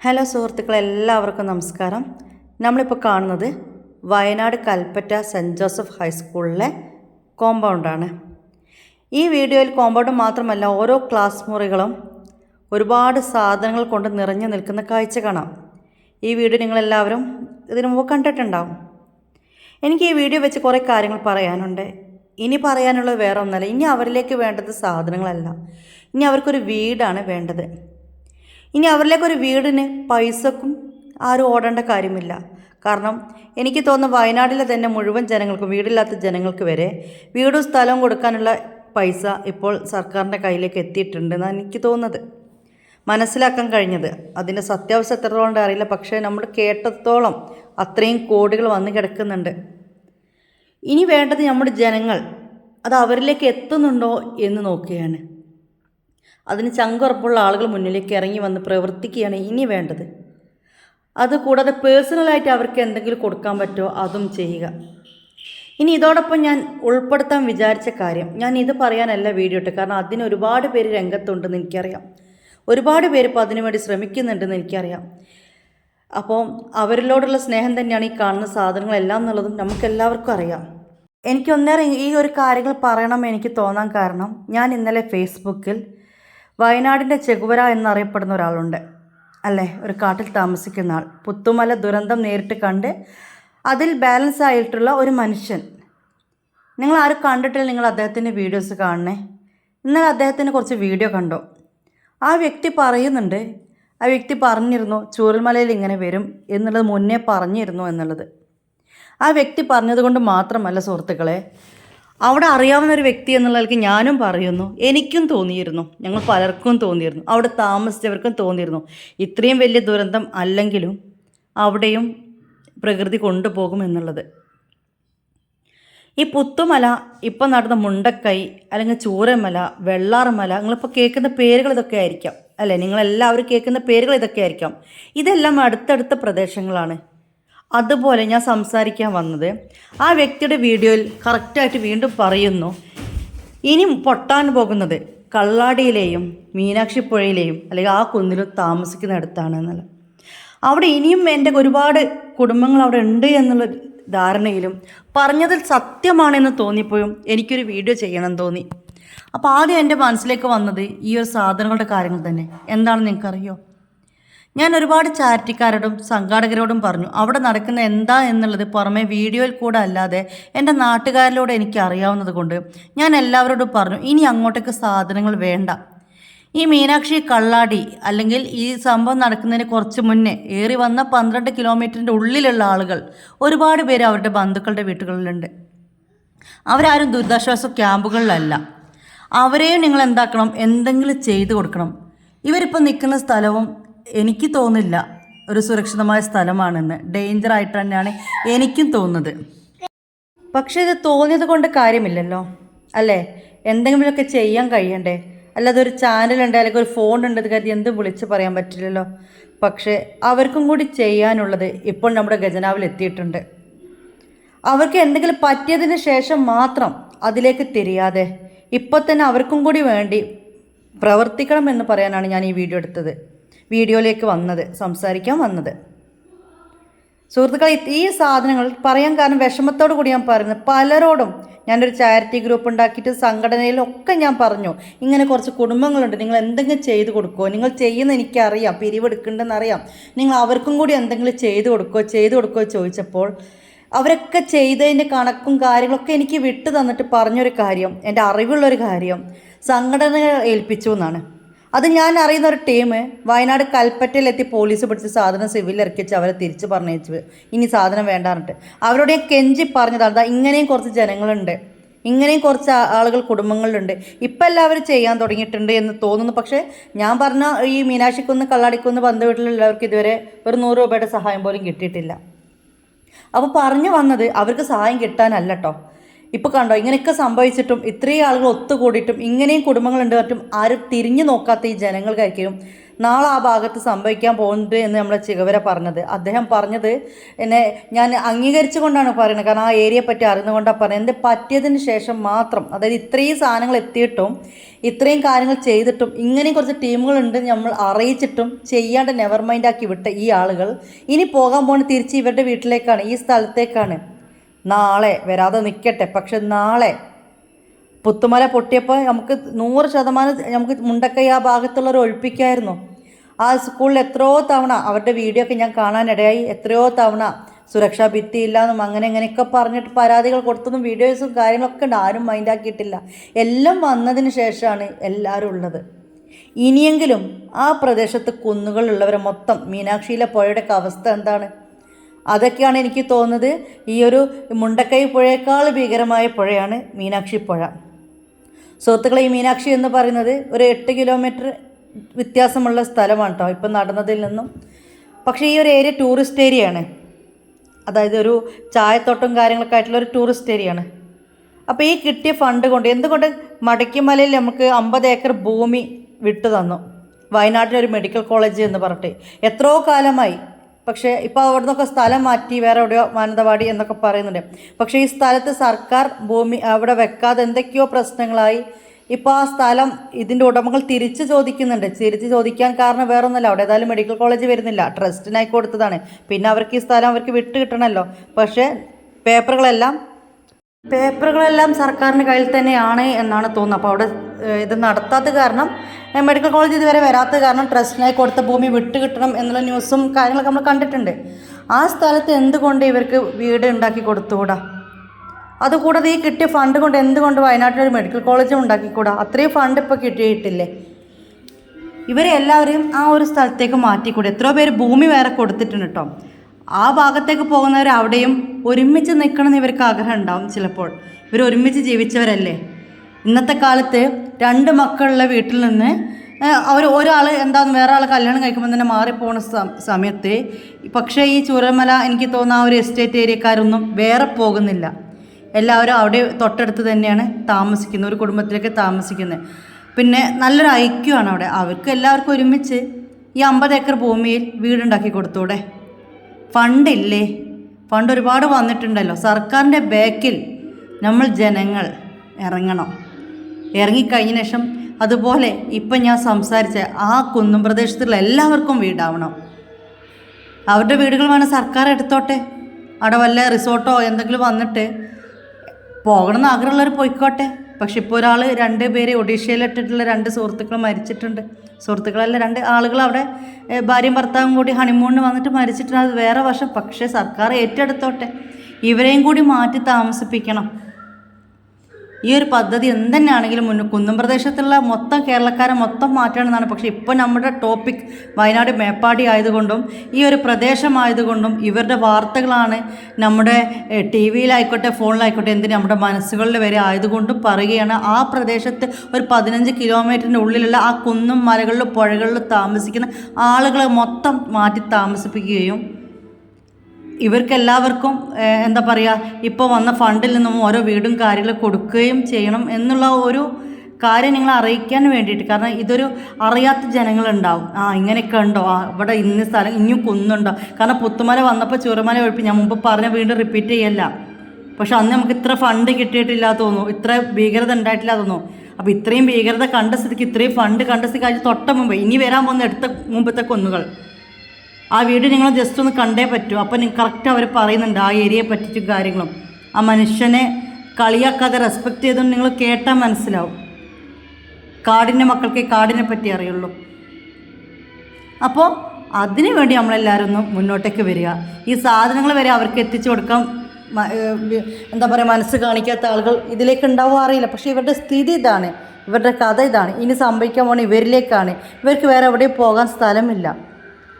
Hello സുഹൃത്തുക്കളെ എല്ലാവർക്കും നമസ്കാരം. നമ്മളിപ്പോൾ കാണുന്നത് വയനാട് കൽപ്പറ്റ സെന്റ് ജോസഫ് ഹൈസ്കൂളിലെ കോമ്പൗണ്ടാണ്. ഈ വീഡിയോയിൽ കോമ്പൗണ്ട് മാത്രമല്ല ഓരോ ക്ലാസ് മുറികളും ഒരുപാട് സാധനങ്ങൾ കൊണ്ട് നിറഞ്ഞു നിൽക്കുന്ന കാഴ്ച കാണാം. ഈ വീഡിയോ നിങ്ങളെല്ലാവരും ഇതിനു മുമ്പ് കണ്ടിട്ടുണ്ടാവും. എനിക്ക് ഈ വീഡിയോ വെച്ച് കുറേ കാര്യങ്ങൾ പറയാനുണ്ട്. ഇനി പറയാനുള്ളത് വേറെ ഒന്നല്ല ഇനി അവരിലേക്ക് വേണ്ടത് സാധനങ്ങളല്ല. ഇനി അവർക്കൊരു വീടാണ് വേണ്ടത്. ഇനി അവരിലേക്ക് ഒരു വീടിന് പൈസക്കും ആരും ഓടേണ്ട കാര്യമില്ല. കാരണം എനിക്ക് തോന്നുന്നു വയനാട്ടിലെ തന്നെ മുഴുവൻ ജനങ്ങൾക്കും വീടില്ലാത്ത ജനങ്ങൾക്ക് വരെ വീടും സ്ഥലവും കൊടുക്കാനുള്ള പൈസ ഇപ്പോൾ സർക്കാരിന്റെ കയ്യിലേക്ക് എത്തിയിട്ടുണ്ടെന്നാണ് എനിക്ക് തോന്നുന്നത്. മനസ്സിലാക്കാൻ കഴിഞ്ഞത്. അതിന്റെ സത്യാവസ്ഥ എത്രത്തോളം അറിയില്ല. പക്ഷേ നമ്മൾ കേട്ടത്തോളം അത്രയും കോടികൾ വന്നു കിടക്കുന്നുണ്ട്. ഇനി വേണ്ടത് നമ്മുടെ ജനങ്ങൾ അത് അവരിലേക്ക് എത്തുന്നുണ്ടോ എന്ന് നോക്കുകയാണ്. അതിന് ചങ്കുറപ്പുള്ള ആളുകൾ മുന്നിലേക്ക് ഇറങ്ങി വന്ന് പ്രവർത്തിക്കുകയാണ് ഇനി വേണ്ടത്. അതുകൂടാതെ പേഴ്സണലായിട്ട് അവർക്ക് എന്തെങ്കിലും കൊടുക്കാൻ പറ്റുമോ അതും ചെയ്യുക. ഇനി ഇതോടൊപ്പം ഞാൻ ഉൾപ്പെടുത്താൻ വിചാരിച്ച കാര്യം ഞാൻ ഇത് പറയാനല്ല വീഡിയോ ഇട്ട് കാരണം അതിന് ഒരുപാട് പേര് രംഗത്തുണ്ടെന്ന് എനിക്കറിയാം. ഒരുപാട് പേര് ഇപ്പോൾ അതിനുവേണ്ടി ശ്രമിക്കുന്നുണ്ടെന്ന് എനിക്കറിയാം. അപ്പോൾ അവരിലോടുള്ള സ്നേഹം തന്നെയാണ് ഈ കാണുന്ന സാധനങ്ങളെല്ലാം എന്നുള്ളതും നമുക്കെല്ലാവർക്കും അറിയാം. എനിക്ക് ഒന്നേറെ ഈ ഒരു കാര്യങ്ങൾ പറയണം എനിക്ക് തോന്നാൻ കാരണം ഞാൻ ഇന്നലെ ഫേസ്ബുക്കിൽ വയനാടിന്റെ ചെകുവര എന്നറിയപ്പെടുന്ന ഒരാളുണ്ട്. അല്ലേ? ഒരു കാട്ടിൽ താമസിക്കുന്ന ആൾ. പുത്തുമല ദുരന്തം നേരിട്ട് കണ്ട് അതിൽ ബാലൻസ് ആയിട്ടുള്ള ഒരു മനുഷ്യൻ. നിങ്ങൾ ആരും കണ്ടിട്ടില്ല നിങ്ങൾ അദ്ദേഹത്തിന്റെ വീഡിയോസ് കാണണേ ഇന്നലെ അദ്ദേഹത്തിന് കുറച്ച് വീഡിയോ കണ്ടോ. ആ വ്യക്തി പറയുന്നുണ്ട് ആ വ്യക്തി പറഞ്ഞിരുന്നു ചൂരൽമലയിൽ ഇങ്ങനെ വരും എന്നുള്ളത് മുന്നേ പറഞ്ഞിരുന്നു എന്നുള്ളത്. ആ വ്യക്തി പറഞ്ഞതുകൊണ്ട് മാത്രമല്ല സുഹൃത്തുക്കളെ അവിടെ അറിയാവുന്ന ഒരു വ്യക്തി എന്നുള്ളതിലേക്ക് ഞാനും പറയുന്നു. എനിക്കും തോന്നിയിരുന്നു. ഞങ്ങൾ പലർക്കും തോന്നിയിരുന്നു. അവിടെ താമസിച്ചവർക്കും തോന്നിയിരുന്നു. ഇത്രയും വലിയ ദുരന്തം അല്ലെങ്കിലും അവിടെയും പ്രകൃതി കൊണ്ടുപോകും എന്നുള്ളത്. ഈ പുത്തുമല ഇപ്പം നടന്ന മുണ്ടക്കൈ അല്ലെങ്കിൽ ചൂരമല വെള്ളാർമല നിങ്ങളിപ്പോൾ കേൾക്കുന്ന പേരുകൾ ഇതൊക്കെ ആയിരിക്കാം. അല്ലേ? നിങ്ങളെല്ലാവരും കേൾക്കുന്ന പേരുകൾ ഇതൊക്കെ ആയിരിക്കാം. ഇതെല്ലാം അടുത്തടുത്ത പ്രദേശങ്ങളാണ്. അതുപോലെ ഞാൻ സംസാരിക്കാൻ വന്നത്. ആ വ്യക്തിയുടെ വീഡിയോയിൽ കറക്റ്റായിട്ട് വീണ്ടും പറയുന്നു. ഇനി പൊട്ടാൻ പോകുന്നത് കള്ളാടിയിലെയും മീനാക്ഷി പുഴയിലെയും അല്ലെങ്കിൽ ആ കുന്നിലും താമസിക്കുന്നിടത്താണ് എന്നുള്ളത് അവിടെ ഇനിയും എന്റെ ഒരുപാട് കുടുംബങ്ങൾ അവിടെ ഉണ്ട് എന്നുള്ള ധാരണയിലും പറഞ്ഞതിൽ സത്യമാണെന്ന് തോന്നിയപ്പോഴും എനിക്കൊരു വീഡിയോ ചെയ്യണം തോന്നി. അപ്പോൾ ആദ്യം എന്റെ മനസ്സിലേക്ക് വന്നത് ഈ ഒരു സാധനങ്ങളുടെ കാര്യങ്ങൾ തന്നെ. എന്താണെന്ന് നിങ്ങൾക്കറിയോ? ഞാൻ ഒരുപാട് ചാരിറ്റിക്കാരോടും സംഘാടകരോടും പറഞ്ഞു അവിടെ നടക്കുന്ന എന്താ എന്നുള്ളത് പുറമെ വീഡിയോയിൽ കൂടെ അല്ലാതെ എന്റെ നാട്ടുകാരിലൂടെ എനിക്ക് അറിയാവുന്നത് കൊണ്ട് ഞാൻ എല്ലാവരോടും പറഞ്ഞു ഇനി അങ്ങോട്ടേക്ക് സാധനങ്ങൾ വേണ്ട. ഈ മീനാക്ഷി കള്ളാടി അല്ലെങ്കിൽ ഈ സംഭവം നടക്കുന്നതിന് കുറച്ച് മുന്നേ ഏറി വന്ന പന്ത്രണ്ട് കിലോമീറ്ററിന്റെ ഉള്ളിലുള്ള ആളുകൾ ഒരുപാട് പേര് അവരുടെ ബന്ധുക്കളുടെ വീട്ടുകളിലുണ്ട് അവരാരും ദുരിതാശ്വാസ ക്യാമ്പുകളിലല്ല. അവരെയും നിങ്ങൾ എന്താക്കണം? എന്തെങ്കിലും ചെയ്തു കൊടുക്കണം. ഇവരിപ്പോൾ നിൽക്കുന്ന സ്ഥലവും എനിക്ക് തോന്നില്ല ഒരു സുരക്ഷിതമായ സ്ഥലമാണെന്ന്. ഡേഞ്ചർ ആയിട്ട് തന്നെയാണ് എനിക്കും തോന്നുന്നത്. പക്ഷേ ഇത് തോന്നിയത് കൊണ്ട് കാര്യമില്ലല്ലോ. അല്ലേ? എന്തെങ്കിലുമൊക്കെ ചെയ്യാൻ കഴിയണ്ടേ? അല്ലാതെ ഒരു ചാനൽ ഉണ്ട് അല്ലെങ്കിൽ ഒരു ഫോൺ ഉണ്ട് അത് കരുതി എന്ത് വിളിച്ച് പറയാൻ പറ്റില്ലല്ലോ. പക്ഷേ അവർക്കും കൂടി ചെയ്യാനുള്ളത് ഇപ്പോൾ നമ്മുടെ ഖജനാവിൽ എത്തിയിട്ടുണ്ട്. അവർക്ക് എന്തെങ്കിലും പറ്റിയതിന് ശേഷം മാത്രം അതിലേക്ക് തിരിയാതെ ഇപ്പോൾ തന്നെ അവർക്കും കൂടി വേണ്ടി പ്രവർത്തിക്കണം എന്ന് പറയാനാണ് ഞാൻ ഈ വീഡിയോ എടുത്തത്. വീഡിയോയിലേക്ക് വന്നത് സംസാരിക്കാൻ വന്നത്. സുഹൃത്തുക്കളെ ഈ സാധനങ്ങൾ പറയാൻ കാരണം വിഷമത്തോടു കൂടി ഞാൻ പറയുന്നത് പലരോടും ഞാനൊരു ചാരിറ്റി ഗ്രൂപ്പ് ഉണ്ടാക്കിയിട്ട് സംഘടനയിലൊക്കെ ഞാൻ പറഞ്ഞു. ഇങ്ങനെ കുറച്ച് കുടുംബങ്ങളുണ്ട് നിങ്ങൾ എന്തെങ്കിലും ചെയ്തു കൊടുക്കുമോ നിങ്ങൾ ചെയ്യുന്ന എനിക്കറിയാം പിരിവെടുക്കുന്നുണ്ടെന്ന് അറിയാം നിങ്ങൾ അവർക്കും കൂടി എന്തെങ്കിലും ചെയ്തു കൊടുക്കുമോ ചെയ്തു കൊടുക്കുമോ ചോദിച്ചപ്പോൾ അവരൊക്കെ ചെയ്തതിന്റെ കണക്കും കാര്യങ്ങളൊക്കെ എനിക്ക് വിട്ടു തന്നിട്ട് പറഞ്ഞൊരു കാര്യം എന്റെ അറിവുള്ളൊരു കാര്യം സംഘടനകൾ ഏൽപ്പിച്ചു എന്നാണ്. അത് ഞാൻ അറിയുന്ന ഒരു ടീം വയനാട് കൽപ്പറ്റയിലെത്തി പോലീസ് പിടിച്ച് സാധനം സിവിൽ ഇറക്കിച്ച് അവരെ തിരിച്ച് പറഞ്ഞേച്ചു ഇനി സാധനം വേണ്ട പറഞ്ഞിട്ട്. അവരോട് ഞാൻ കെഞ്ചി പറഞ്ഞതാണ് ഇങ്ങനെയും കുറച്ച് ജനങ്ങളുണ്ട്. ഇങ്ങനെയും കുറച്ച് ആളുകൾ കുടുംബങ്ങളിലുണ്ട്. ഇപ്പം എല്ലാവരും ചെയ്യാൻ തുടങ്ങിയിട്ടുണ്ട് എന്ന് തോന്നുന്നു. പക്ഷേ ഞാൻ പറഞ്ഞ ഈ മീനാക്ഷിക്കുന്ന് കള്ളാടിക്കുന്ന് ബന്ധു വീട്ടിലുള്ളവർക്ക് ഇതുവരെ ഒരു നൂറ് രൂപയുടെ സഹായം പോലും കിട്ടിയിട്ടില്ല. അപ്പോൾ പറഞ്ഞു വന്നത് അവർക്ക് സഹായം കിട്ടാനല്ല കേട്ടോ ഇപ്പോൾ കണ്ടോ ഇങ്ങനെയൊക്കെ സംഭവിച്ചിട്ടും ഇത്രയും ആളുകൾ ഒത്തുകൂടിയിട്ടും ഇങ്ങനെയും കുടുംബങ്ങളുണ്ട് മറ്റും ആരും തിരിഞ്ഞു നോക്കാത്ത ഈ ജനങ്ങൾക്കായിരിക്കും നാളെ ആ ഭാഗത്ത് സംഭവിക്കാൻ പോകുന്നുണ്ട് എന്ന് നമ്മളെ ചികവര പറഞ്ഞത്. അദ്ദേഹം പറഞ്ഞത് എന്നെ ഞാൻ അംഗീകരിച്ചു കൊണ്ടാണ് പറയുന്നത്. കാരണം ആ ഏരിയയെ പറ്റി അറിഞ്ഞുകൊണ്ടാണ് പറയുന്നത് എന്ത് പറ്റിയതിന് ശേഷം മാത്രം അതായത് ഇത്രയും സാധനങ്ങൾ എത്തിയിട്ടും ഇത്രയും കാര്യങ്ങൾ ചെയ്തിട്ടും ഇങ്ങനെയും കുറച്ച് ടീമുകളുണ്ട് നമ്മൾ അറിയിച്ചിട്ടും ചെയ്യാണ്ട് നെവർ മൈൻഡാക്കി വിട്ട ഈ ആളുകൾ ഇനി പോകാൻ പോകുന്ന തിരിച്ച് ഇവരുടെ വീട്ടിലേക്കാണ് ഈ സ്ഥലത്തേക്കാണ്. നാളെ വരാതെ നിൽക്കട്ടെ പക്ഷെ നാളെ പുത്തുമല പൊട്ടിയപ്പോൾ നമുക്ക് നൂറ് ശതമാനം നമുക്ക് മുണ്ടക്കൈ ആ ഭാഗത്തുള്ളവർ ഒഴിപ്പിക്കായിരുന്നു. ആ സ്കൂളിൽ എത്രയോ തവണ അവരുടെ വീഡിയോ ഒക്കെ ഞാൻ കാണാനിടയായി. എത്രയോ തവണ സുരക്ഷാ ഭിത്തി ഇല്ലാന്നും അങ്ങനെ ഇങ്ങനെയൊക്കെ പറഞ്ഞിട്ട് പരാതികൾ കൊടുത്തതും വീഡിയോസും കാര്യങ്ങളൊക്കെ ഉണ്ട്. ആരും മൈൻഡാക്കിയിട്ടില്ല എല്ലാം വന്നതിന് ശേഷമാണ് എല്ലാവരും ഉള്ളത്. ഇനിയെങ്കിലും ആ പ്രദേശത്ത് കുന്നുകളുള്ളവരെ മൊത്തം മീനാക്ഷിയിലെ പുഴയുടെ അവസ്ഥ എന്താണ്? അതൊക്കെയാണ് എനിക്ക് തോന്നുന്നത്. ഈ ഒരു മുണ്ടക്കൈ പുഴയേക്കാൾ ഭീകരമായ പുഴയാണ് മീനാക്ഷി പുഴ. സുഹൃത്തുക്കളെ ഈ മീനാക്ഷി എന്ന് പറയുന്നത് ഒരു എട്ട് കിലോമീറ്റർ വ്യത്യാസമുള്ള സ്ഥലമാണ് കേട്ടോ ഇപ്പം നടന്നതിൽ നിന്നും. പക്ഷേ ഈ ഒരു ഏരിയ ടൂറിസ്റ്റ് ഏരിയയാണ്. അതായത് ഒരു ചായത്തോട്ടം കാര്യങ്ങളൊക്കെ ആയിട്ടുള്ള ഒരു ടൂറിസ്റ്റ് ഏരിയയാണ്. അപ്പോൾ ഈ കിട്ടിയ ഫണ്ട് കൊണ്ട് എന്തുകൊണ്ട് മടക്കിമലയിൽ നമുക്ക് അമ്പത് ഏക്കർ ഭൂമി വിട്ടു തന്നു? വയനാട്ടിലൊരു മെഡിക്കൽ കോളേജ് എന്ന് പറഞ്ഞിട്ട്. എത്രയോ കാലമായി പക്ഷേ ഇപ്പോൾ അവിടെ നിന്നൊക്കെ സ്ഥലം മാറ്റി വേറെ എവിടെയോ മാനന്തവാടി എന്നൊക്കെ പറയുന്നുണ്ട്. പക്ഷേ ഈ സ്ഥലത്ത് സർക്കാർ ഭൂമി അവിടെ വെക്കാതെ എന്തൊക്കെയോ പ്രശ്നങ്ങളായി. ഇപ്പോൾ ആ സ്ഥലം ഇതിന്റെ ഉടമകൾ തിരിച്ച് ചോദിക്കുന്നുണ്ട്. തിരിച്ച് ചോദിക്കാൻ കാരണം വേറെ ഒന്നുമല്ല അവിടെ ഏതായാലും മെഡിക്കൽ കോളേജ് വരുന്നില്ല. ട്രസ്റ്റിനായി കൊടുത്തതാണ്. പിന്നെ അവർക്ക് ഈ സ്ഥലം അവർക്ക് വിട്ട് കിട്ടണമല്ലോ. പക്ഷേ പേപ്പറുകളെല്ലാം പേപ്പറുകളെല്ലാം സർക്കാരിന്റെ കയ്യിൽ തന്നെയാണ് എന്നാണ് തോന്നുന്നത്. അപ്പോൾ അവിടെ ഇത് നടത്താത്ത കാരണം മെഡിക്കൽ കോളേജ് ഇതുവരെ വരാത്ത കാരണം ട്രസ്റ്റിനായി കൊടുത്ത ഭൂമി വിട്ട് കിട്ടണം എന്നുള്ള ന്യൂസും കാര്യങ്ങളൊക്കെ നമ്മൾ കണ്ടിട്ടുണ്ട്. ആ സ്ഥലത്ത് എന്തുകൊണ്ട് ഇവർക്ക് വീട് ഉണ്ടാക്കി കൊടുത്തുകൂടാ? അതുകൂടാതെ ഈ കിട്ടിയ ഫണ്ട് കൊണ്ട് എന്തുകൊണ്ട് വയനാട്ടിലൊരു മെഡിക്കൽ കോളേജും ഉണ്ടാക്കിക്കൂടാ? അത്രയും ഫണ്ട് ഇപ്പോൾ കിട്ടിയിട്ടില്ലേ? ഇവരെ എല്ലാവരെയും ആ ഒരു സ്ഥലത്തേക്ക് മാറ്റിക്കൂടെ? എത്രയോ പേര് ഭൂമി വേറെ കൊടുത്തിട്ടുണ്ട് കേട്ടോ ആ ഭാഗത്തേക്ക് പോകുന്നവർ അവിടെയും ഒരുമിച്ച് നിൽക്കണമെന്ന് ഇവർക്ക് ആഗ്രഹം ഉണ്ടാവും ചിലപ്പോൾ. ഇവർ ഒരുമിച്ച് ജീവിച്ചവരല്ലേ? ഇന്നത്തെ കാലത്ത് രണ്ട് മക്കളുടെ വീട്ടിൽ നിന്ന് അവർ ഒരാൾ എന്താന്ന് വേറെ ആൾ കല്യാണം കഴിക്കുമ്പോൾ തന്നെ മാറിപ്പോണ സമയത്ത് പക്ഷേ ഈ ചൂരമല എനിക്ക് തോന്നുന്ന ആ ഒരു എസ്റ്റേറ്റ് ഏരിയക്കാരൊന്നും വേറെ പോകുന്നില്ല. എല്ലാവരും അവിടെ തൊട്ടടുത്ത് തന്നെയാണ് താമസിക്കുന്നത് ഒരു കുടുംബത്തിലേക്ക് താമസിക്കുന്നത്. പിന്നെ നല്ലൊരു ഐക്യമാണ് അവിടെ. അവർക്ക് എല്ലാവർക്കും ഒരുമിച്ച് ഈ അമ്പത് ഏക്കർ ഭൂമിയിൽ വീടുണ്ടാക്കി കൊടുത്തൂടെ. ഫണ്ടില്ലേ ഫണ്ട് ഒരുപാട് വന്നിട്ടുണ്ടല്ലോ. സർക്കാരിന്റെ ബാക്കിൽ നമ്മൾ ജനങ്ങൾ ഇറങ്ങണം. ഇറങ്ങിക്കഴിഞ്ഞ ശേഷം അതുപോലെ ഇപ്പം ഞാൻ സംസാരിച്ച ആ കുന്നും പ്രദേശത്തുള്ള എല്ലാവർക്കും വീടാവണം. അവരുടെ വീടുകൾ വേണം സർക്കാർ എടുത്തോട്ടെ? അവിടെ വല്ല റിസോർട്ടോ എന്തെങ്കിലും വന്നിട്ട് പോകണം എന്ന് ആഗ്രഹമുള്ളവർ പോയിക്കോട്ടെ? പക്ഷെ ഇപ്പോൾ ഒരാൾ രണ്ട് പേര് ഒഡീഷയിലിട്ടിട്ടുള്ള രണ്ട് സുഹൃത്തുക്കൾ മരിച്ചിട്ടുണ്ട്. സുഹൃത്തുക്കളല്ല രണ്ട് ആളുകൾ അവിടെ ഭാര്യയും ഭർത്താവും കൂടി ഹണിമൂണിന് വന്നിട്ട് മരിച്ചിട്ടുണ്ട്. അത് വേറെ വർഷം പക്ഷേ സർക്കാർ ഏറ്റെടുത്തോട്ടെ? ഇവരെയും കൂടി മാറ്റി താമസിപ്പിക്കണം. ഈ ഒരു പദ്ധതി എന്തെന്നാണെങ്കിലും മുന്നിൽ കുന്നം പ്രദേശത്തുള്ള മൊത്തം കേരളക്കാരെ മൊത്തം മാറ്റണമെന്നാണ് പക്ഷേ ഇപ്പോൾ നമ്മുടെ ടോപ്പിക് വയനാട് മേപ്പാടി ആയതുകൊണ്ടും ഈ ഒരു പ്രദേശമായതുകൊണ്ടും ഇവരുടെ വാർത്തകളാണ് നമ്മുടെ ടി വിയിലായിക്കോട്ടെ ഫോണിലായിക്കോട്ടെ എന്തിന് നമ്മുടെ മനസ്സുകളിൽ വരെ ആയതുകൊണ്ടും പറയുകയാണ്. ആ പ്രദേശത്ത് ഒരു പതിനഞ്ച് കിലോമീറ്ററിന്റെ ഉള്ളിലുള്ള ആ കുന്നും മലകളിലും പുഴകളിലും താമസിക്കുന്ന ആളുകളെ മൊത്തം മാറ്റി താമസിപ്പിക്കുകയും ഇവർക്കെല്ലാവർക്കും എന്താ പറയുക ഇപ്പോൾ വന്ന ഫണ്ടിൽ നിന്നും ഓരോ വീടും കാര്യങ്ങളും കൊടുക്കുകയും ചെയ്യണം എന്നുള്ള ഒരു കാര്യം നിങ്ങൾ അറിയിക്കാൻ വേണ്ടിയിട്ട്. കാരണം ഇതൊരു അറിയാത്ത ജനങ്ങളുണ്ടാവും. ആ ഇങ്ങനെയൊക്കെ ഉണ്ടോ? ആ ഇവിടെ ഇന്ന സ്ഥലം ഇനിയും കുന്നുണ്ടോ? കാരണം പുത്തുമല വന്നപ്പോൾ ചുരമല ഒഴിപ്പ്. ഞാൻ മുമ്പ് പറഞ്ഞ വീണ്ടും റിപ്പീറ്റ് ചെയ്യല്ല. പക്ഷെ അന്ന് നമുക്ക് ഇത്ര ഫണ്ട് കിട്ടിയിട്ടില്ല തോന്നുന്നു. ഇത്ര ഭീകരത ഉണ്ടായിട്ടില്ല തോന്നുന്നു. അപ്പോൾ ഇത്രയും ഭീകരത കണ്ട സ്ഥിതിക്ക് ഇത്രയും ഫണ്ട് കണ്ട സ്ഥിതിക്ക് അതിൽ തൊട്ട മുമ്പ് ഇനി വരാൻ പോകുന്ന എടുത്ത മുമ്പത്തെ കുന്നുകൾ. ആ വീഡിയോ നിങ്ങൾ ജസ്റ്റ് ഒന്ന് കണ്ടേ പറ്റൂ. അപ്പോൾ നിങ്ങൾ കറക്റ്റ് അവർ പറയുന്നുണ്ട് ആ ഏരിയയെ പറ്റിയിട്ട് കാര്യങ്ങളും. ആ മനുഷ്യനെ കളിയാക്കാതെ റെസ്പെക്റ്റ് ചെയ്തുകൊണ്ട് നിങ്ങൾ കേട്ടാൽ മനസ്സിലാവും. കാടിന്റെ മക്കൾക്ക് കാടിനെ പറ്റി അറിയുള്ളൂ. അപ്പോൾ അതിനു വേണ്ടി നമ്മളെല്ലാവരും ഒന്ന് മുന്നോട്ടേക്ക് വരിക. ഈ സാധനങ്ങൾ വരെ അവർക്ക് എത്തിച്ചു കൊടുക്കാൻ എന്താ പറയുക മനസ്സ് കാണിക്കാത്ത ആളുകൾ ഇതിലേക്ക് ഉണ്ടാവുക അറിയില്ല. പക്ഷേ ഇവരുടെ സ്ഥിതി ഇതാണ്. ഇവരുടെ കഥ ഇതാണ്. ഇനി സംഭവിക്കാൻ പോകുന്ന ഇവരിലേക്കാണ്. ഇവർക്ക് വേറെ എവിടെയും പോകാൻ സ്ഥലമില്ല.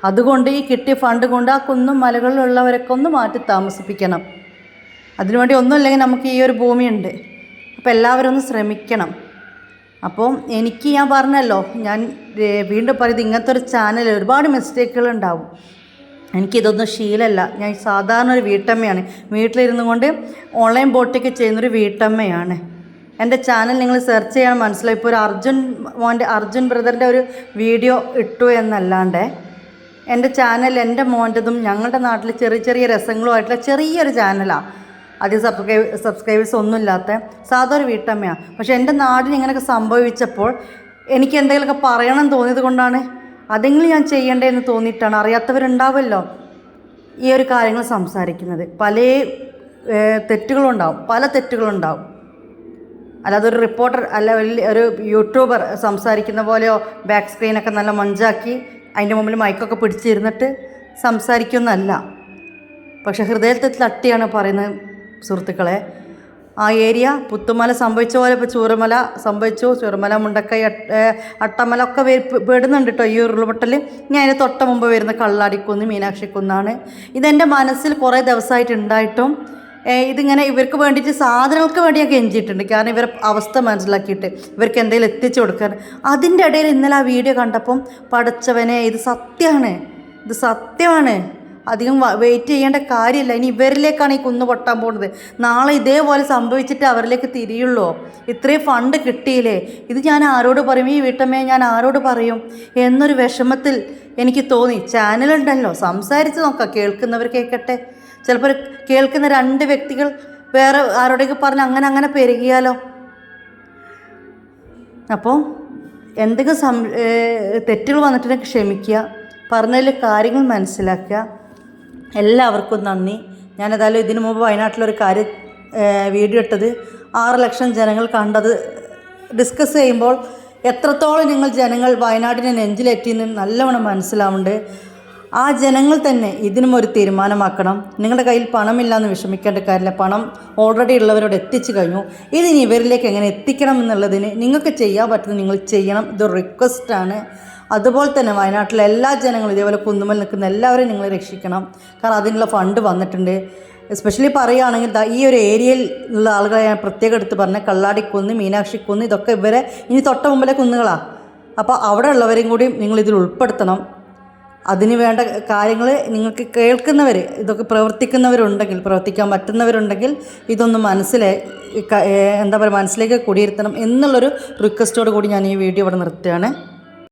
അതുകൊണ്ട് ഈ കിട്ടിയ ഫണ്ട് കൊണ്ട് ആ കുന്നും മലകളിലുള്ളവരൊക്കെ ഒന്ന് മാറ്റി താമസിപ്പിക്കണം. അതിനുവേണ്ടി ഒന്നുമില്ലെങ്കിൽ നമുക്ക് ഈ ഒരു ഭൂമിയുണ്ട്. അപ്പോൾ എല്ലാവരും ഒന്ന് ശ്രമിക്കണം. അപ്പോൾ എനിക്ക് ഞാൻ പറഞ്ഞല്ലോ ഞാൻ വീണ്ടും പറയുന്നത് ഇങ്ങനത്തെ ഒരു ചാനൽ ഒരുപാട് മിസ്റ്റേക്കുകൾ ഉണ്ടാവും. എനിക്കിതൊന്നും ശീലമല്ല ഞാൻ സാധാരണ ഒരു വീട്ടമ്മയാണ്. വീട്ടിലിരുന്നു കൊണ്ട് ഓൺലൈൻ ബോട്ടിക്ക് ചെയ്യുന്നൊരു വീട്ടമ്മയാണ്. എന്റെ ചാനൽ നിങ്ങൾ സെർച്ച് ചെയ്യാൻ മനസ്സിലായി ഇപ്പോൾ ഒരു അർജുൻ മോന്റെ അർജുൻ ബ്രദറിന്റെ ഒരു വീഡിയോ ഇട്ടു എന്നല്ലാണ്ട് എന്റെ ചാനൽ എന്റെ മോന്റെതും ഞങ്ങളുടെ നാട്ടിൽ ചെറിയ ചെറിയ രസങ്ങളുമായിട്ടുള്ള ചെറിയൊരു ചാനലാണ് അധികം സബ്സ്ക്രൈബ് സബ്സ്ക്രൈബേഴ്സ് ഒന്നുമില്ലാത്ത സാധാ ഒരു വീട്ടമ്മയാണ് പക്ഷേ എന്റെ നാടിന് ഇങ്ങനെയൊക്കെ സംഭവിച്ചപ്പോൾ എനിക്ക് എന്തെങ്കിലുമൊക്കെ പറയണം തോന്നിയത് കൊണ്ടാണ്. അതെങ്കിലും ഞാൻ ചെയ്യേണ്ടതെന്ന് തോന്നിയിട്ടാണ്. അറിയാത്തവരുണ്ടാവുമല്ലോ ഈ ഒരു കാര്യങ്ങൾ സംസാരിക്കുന്നത്. പല തെറ്റുകളുണ്ടാവും പല തെറ്റുകളുണ്ടാവും അല്ലാതെ ഒരു റിപ്പോർട്ടർ അല്ല ഒരു യൂട്യൂബർ സംസാരിക്കുന്ന പോലെയോ ബാക്ക് സ്ക്രീനൊക്കെ നല്ല മഞ്ചാക്കി അതിന്റെ മുമ്പിൽ മൈക്കൊക്കെ പിടിച്ചിരുന്നിട്ട് സംസാരിക്കുന്നല്ല പക്ഷെ ഹൃദയത്തിൽ തട്ടിയാണ് പറയുന്നത് സുഹൃത്തുക്കളെ. ആ ഏരിയ പുത്തുമല സംഭവിച്ച പോലെ ഇപ്പോൾ ചൂരമല സംഭവിച്ചു. ചൂരമല മുണ്ടക്കൈ അട്ടമല ഒക്കെ പെടുന്നുണ്ട് കേട്ടോ ഈ ഉരുൾപൊട്ടൽ ഞാൻ അതിന് തൊട്ട മുമ്പ് വരുന്ന കള്ളാടിക്കുന്ന് മീനാക്ഷിക്കുന്നാണ്. ഇതെന്റെ മനസ്സിൽ കുറേ ദിവസമായിട്ട് ഉണ്ടായിട്ടും ഏഹ് ഇതിങ്ങനെ ഇവർക്ക് വേണ്ടിയിട്ട് സാധനങ്ങൾക്ക് വേണ്ടി ഞാൻ കെഞ്ചിയിട്ടുണ്ട്. കാരണം ഇവരെ അവസ്ഥ മനസ്സിലാക്കിയിട്ട് ഇവർക്ക് എന്തെങ്കിലും എത്തിച്ചു കൊടുക്കാൻ. അതിന്റെ ഇടയിൽ ഇന്നലെ ആ വീഡിയോ കണ്ടപ്പം പഠിച്ചവനെ ഇത് സത്യമാണ്. ഇത് സത്യമാണ്. അധികം വെയിറ്റ് ചെയ്യേണ്ട കാര്യമില്ല. ഇനി ഇവരിലേക്കാണ് ഈ കുന്ന് പൊട്ടാൻ പോകുന്നത്. നാളെ ഇതേപോലെ സംഭവിച്ചിട്ട് അവരിലേക്ക് തിരിയുള്ളൂ? ഇത്രയും ഫണ്ട് കിട്ടിയില്ലേ? ഇത് ഞാൻ ആരോട് പറയും? ഈ വീട്ടമ്മയെ ഞാൻ ആരോട് പറയും? എന്നൊരു വിഷമത്തിൽ എനിക്ക് തോന്നി. ചാനലുണ്ടല്ലോ സംസാരിച്ച് നോക്കാം. കേൾക്കുന്നവർ കേൾക്കട്ടെ. ചിലപ്പോൾ കേൾക്കുന്ന രണ്ട് വ്യക്തികൾ വേറെ ആരോടൊക്കെ പറഞ്ഞ് അങ്ങനെ അങ്ങനെ പെരുകിയാലോ? അപ്പോൾ എന്തെങ്കിലും സം തെറ്റുകൾ വന്നിട്ടുണ്ടെങ്കിൽ ക്ഷമിക്കുക പറഞ്ഞതിൽ കാര്യങ്ങൾ മനസ്സിലാക്കുക. എല്ലാവർക്കും നന്ദി. ഞാൻ ഏതായാലും ഇതിനു മുമ്പ് വയനാട്ടിലൊരു കാര്യം വീഡിയോ ഇട്ടത്. ആറ് ലക്ഷം ജനങ്ങൾ കണ്ടത് ഡിസ്കസ് ചെയ്യുമ്പോൾ എത്രത്തോളം നിങ്ങൾ ജനങ്ങൾ വയനാടിനെ നെഞ്ചിലേറ്റിയെന്ന് നല്ലവണ്ണം മനസ്സിലാവുന്നുണ്ട്. ആ ജനങ്ങൾ തന്നെ ഇതിനും ഒരു തീരുമാനമാക്കണം. നിങ്ങളുടെ കയ്യിൽ പണമില്ല എന്ന് വിഷമിക്കേണ്ട കാര്യമില്ല. പണം ഓൾറെഡി ഉള്ളവരോട് എത്തിച്ചു കഴിഞ്ഞു. ഇതിനി ഇവരിലേക്ക് എങ്ങനെ എത്തിക്കണം എന്നുള്ളതിന് നിങ്ങൾക്ക് ചെയ്യാൻ പറ്റുന്നത് നിങ്ങൾ ചെയ്യണം. ഇതൊരു റിക്വസ്റ്റാണ് അതുപോലെ തന്നെ വയനാട്ടിലെ എല്ലാ ജനങ്ങളും ഇതേപോലെ കുന്നുമൽ നിൽക്കുന്ന എല്ലാവരെയും നിങ്ങൾ രക്ഷിക്കണം. കാരണം അതിനുള്ള ഫണ്ട് വന്നിട്ടുണ്ട്. എസ്പെഷ്യലി പറയുകയാണെങ്കിൽ ഈ ഒരു ഏരിയയിൽ ഉള്ള ആളുകളെ ഞാൻ പ്രത്യേകം എടുത്ത് പറഞ്ഞ മീനാക്ഷി കുന്ന് ഇതൊക്കെ ഇവരെ ഇനി തൊട്ട മുമ്പിലെ കുന്നുകളാണ് അപ്പോൾ അവിടെ ഉള്ളവരെയും കൂടി നിങ്ങൾ ഇതിൽ ഉൾപ്പെടുത്തണം. അതിന് വേണ്ട കാര്യങ്ങൾ നിങ്ങൾക്ക് കേൾക്കുന്നവർ ഇതൊക്കെ പ്രവർത്തിക്കുന്നവരുണ്ടെങ്കിൽ പ്രവർത്തിക്കാൻ പറ്റുന്നവരുണ്ടെങ്കിൽ ഇതൊന്ന് മനസ്സിലെ എന്താ പറയുക മനസ്സിലേക്ക് കുടിയിരുത്തണം എന്നുള്ളൊരു റിക്വസ്റ്റോട് കൂടി ഞാൻ ഈ വീഡിയോ ഇവിടെ നിർത്തുകയാണ്.